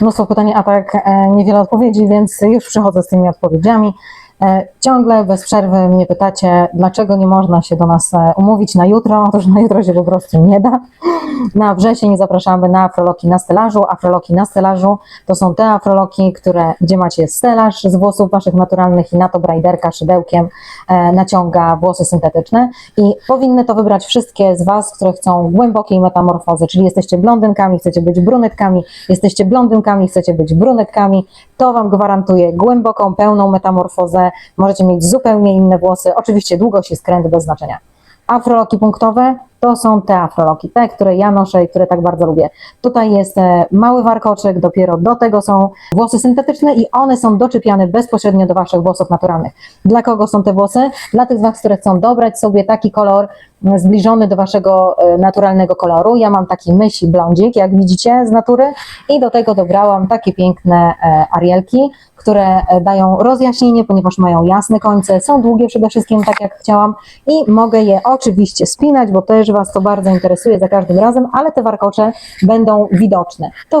Mnóstwo pytań, a tak e, niewiele odpowiedzi, więc już przychodzę z tymi odpowiedziami. E, Ciągle bez przerwy mnie pytacie, dlaczego nie można się do nas e, umówić na jutro. Otóż na jutro się po prostu nie da. Na wrzesień zapraszamy na afroloki na stelażu. Afroloki na stelażu to są te afroloki, które, gdzie macie stelaż z włosów waszych naturalnych i na to brajderka szydełkiem e, naciąga włosy syntetyczne. I powinny to wybrać wszystkie z was, które chcą głębokiej metamorfozy, czyli jesteście blondynkami, chcecie być brunetkami, jesteście blondynkami, chcecie być brunetkami. To wam gwarantuje głęboką, pełną metamorfozę. Możecie mieć zupełnie inne włosy. Oczywiście długość i skręt bez znaczenia. Afroloki punktowe to są te afroloki, te, które ja noszę i które tak bardzo lubię. Tutaj jest e, mały warkoczek, dopiero do tego są włosy syntetyczne i one są doczepiane bezpośrednio do waszych włosów naturalnych. Dla kogo są te włosy? Dla tych z was, które chcą dobrać sobie taki kolor zbliżony do waszego e, naturalnego koloru. Ja mam taki myśli blondzik, jak widzicie z natury i do tego dobrałam takie piękne e, arielki, które e, dają rozjaśnienie, ponieważ mają jasne końce, są długie przede wszystkim, tak jak chciałam i mogę je oczywiście spinać, bo też Was to bardzo interesuje za każdym razem, ale te warkocze będą widoczne. To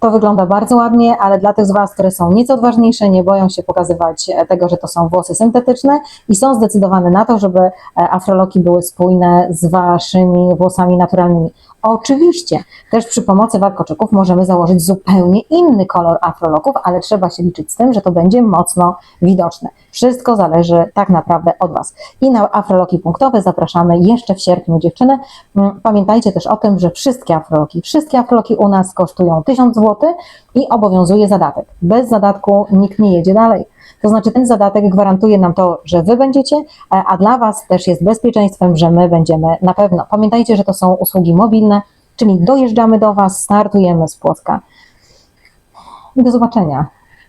to wygląda bardzo ładnie, ale dla tych z Was, które są nieco odważniejsze, nie boją się pokazywać e, tego, że to są włosy syntetyczne i są zdecydowane na to, żeby e, afroloki były spójne z Waszymi włosami naturalnymi. Oczywiście, też przy pomocy warkoczyków możemy założyć zupełnie inny kolor afroloków, ale trzeba się liczyć z tym, że to będzie mocno widoczne. Wszystko zależy tak naprawdę od Was. I na afroloki punktowe zapraszamy jeszcze w sierpniu dziewczyny. Mm, Pamiętajcie też o tym, że wszystkie afroloki, wszystkie afroloki u nas kosztują 1000 zł i obowiązuje zadatek. Bez zadatku nikt nie jedzie dalej. To znaczy ten zadatek gwarantuje nam to, że Wy będziecie, a a dla Was też jest bezpieczeństwem, że my będziemy na pewno. Pamiętajcie, że to są usługi mobilne, czyli dojeżdżamy do Was, startujemy z Płocka. Do zobaczenia.